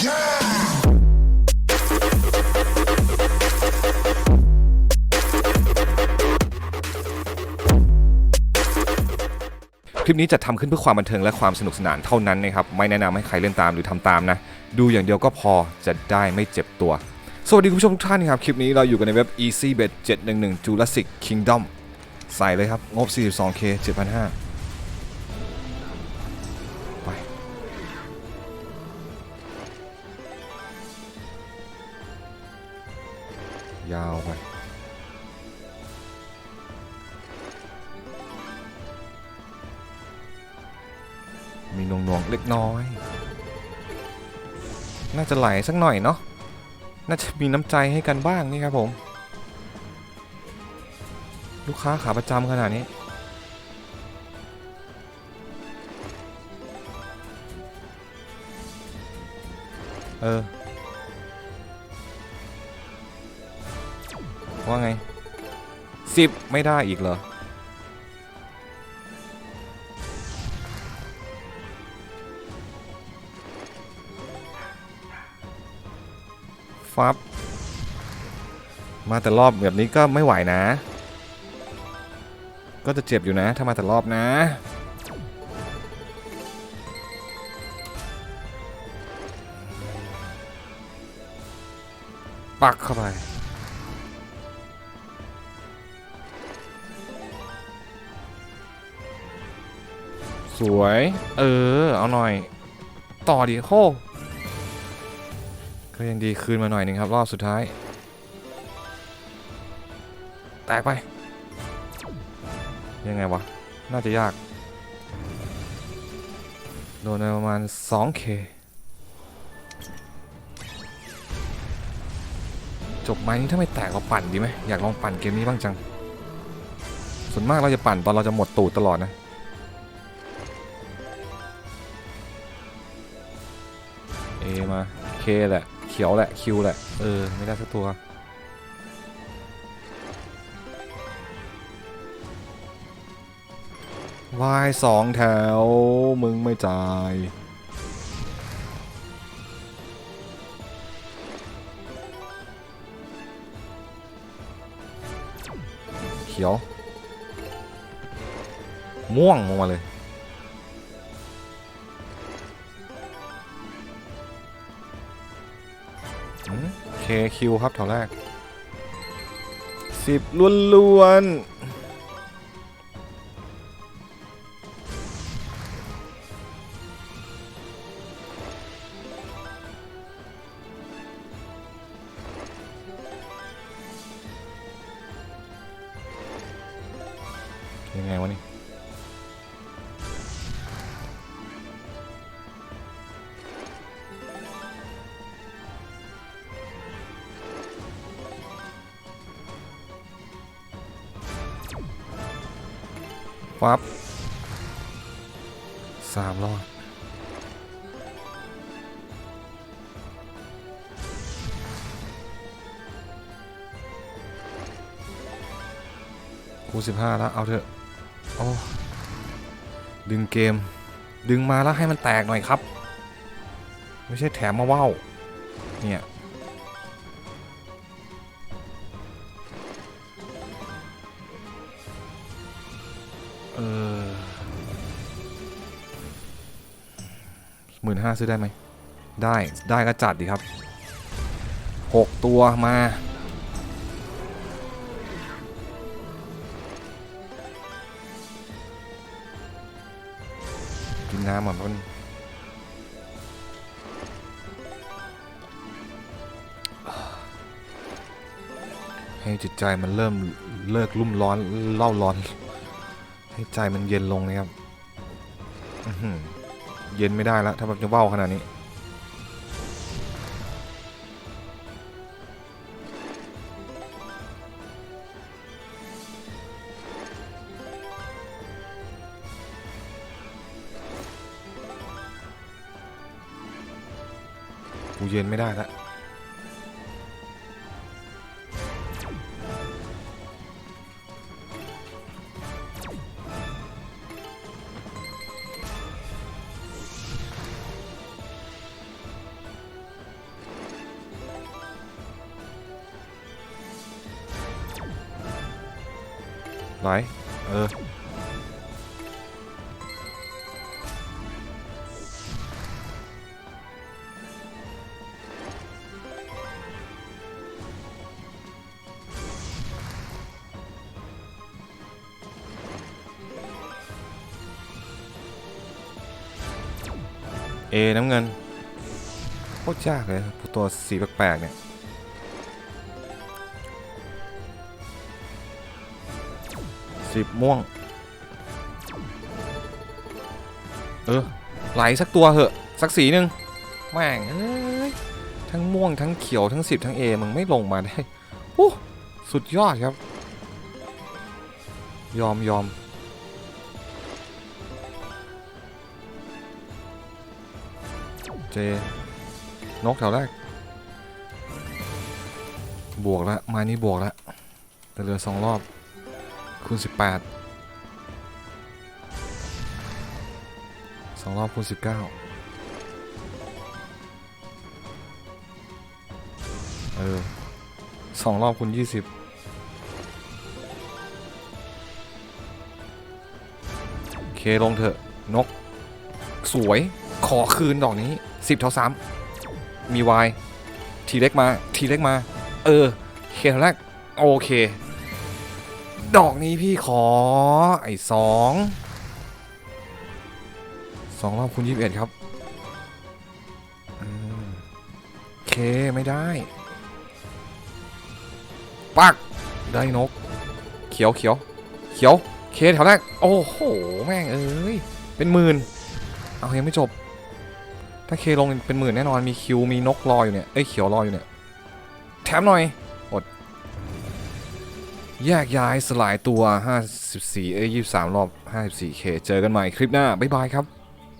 คลิปนี้จะทำขึ้นเพื่อความบันเทิงและความสนุกสนานเท่านั้นนะครับ ไม่แนะนำให้ใครเล่นตามหรือทำตามนะ ดูอย่างเดียวก็พอจะได้ไม่เจ็บตัว สวัสดีคุณผู้ชมทุกท่านครับ คลิปนี้เราอยู่กันในเว็บ EasyBet 711 Jurassic Kingdom ใส่เลยครับ งบ 42k 7,500 ยาวไปมีนงนวงเล็กน้อย น่าจะไหลสักหน่อยเนาะ น่าจะมีน้ำใจให้กันบ้างนี่ครับผม ลูกค้าขาประจำขนาดนี้ เออ ว่าไงสิบไม่ได้อีกเหรอ ฟับ มาแต่รอบแบบนี้ก็ไม่ไหวนะ ก็จะเจ็บอยู่นะ ถ้ามาแต่รอบนะปักเข้าไป สวย เออ เอาหน่อย ต่อดิโคก็ยังดีคืนมาหน่อยนึงครับ รอบสุดท้าย แตกไป ยังไงวะ น่าจะยาก โดนปประมาณ 2k จบไหมถ้าไม่แตกเราปั่นดีไหมอยากลองปั่นเกมนี้บ้างจัง ส่วนมากเราจะปั่นตอนเราจะหมดตูดตลอดนะ มาเคแหละเขียวแหละคิวแหละเออไม่ได้สักตัววายสองแถว มึงไม่จ่าย เขียว ม่วงลงมาเลย เคคิวครับแถวแรกสิบล้วนๆยังไงวะนี่ ฟับสามรอบกูสิบห้าแล้ว เอาเถอะ โอ้ ดึงเกม ดึงมาแล้วให้มันแตกหน่อยครับ ไม่ใช่แถมมาว่าวเนี่ย ออหมื่นห้าซื้อได้ไหม ได้ได้ก็จัดดีครับหกตัวมากินน้ำอะมันให้จิตใจมันเริ่มเลิกรุ่มร้อนเล่าร้อน ให้ใจมันเย็นลงนะครับเย็นไม่ได้แล้วถ้าแบบจะเบ้าขนาดนี้ กูเย็นไม่ได้แล้ว ไหลเออเอน้ำเงินโคตรยากเลยตัวสีแปลกๆเนี่ย สิบม่วง เออ ไหลสักตัวเหอะ สักสีหนึ่งแม่งเอ้ยทั้งม่วงทั้งเขียวทั้งสิบทั้งเอมึงไม่ลงมาได้โอ้สุดยอดครับ ยอมยอมเจ นกแถวแรก บวกแล้วม้นี้บวกแล้วแต่เหลือสองรอบ คูณสิบแปดสองรอบคูณสิบเก้าเออสองรอบคูณยี่สิบเคลงเถอะ นก สวยขอคืนดอกนี้สิบเท่าสามมีวายทีเล็กมา ทีเล็กมา เออ เคเท่าแรกโอเค ดอกนี้พี่ขอ ไอ้สองสองรอบคูณยี่สิบเอ็ดครับอืมเค ไม่ได้ ปัก ได้นก เขียวเขียวเขียว เคแถวแรก โอ้โห แม่งเอ้ย เป็นหมื่น เอายังไม่จบ ถ้าเคลงเป็นหมื่นแน่นอน มีคิว มีนกรออยู่เนี่ย เอ้ย เขียวรออยู่เนี่ย แถมหน่อย แยกย้ายสลายตัว 54 เอ้ย23 รอบ 54K เจอกันใหม่คลิปหน้า บ๊ายบายครับ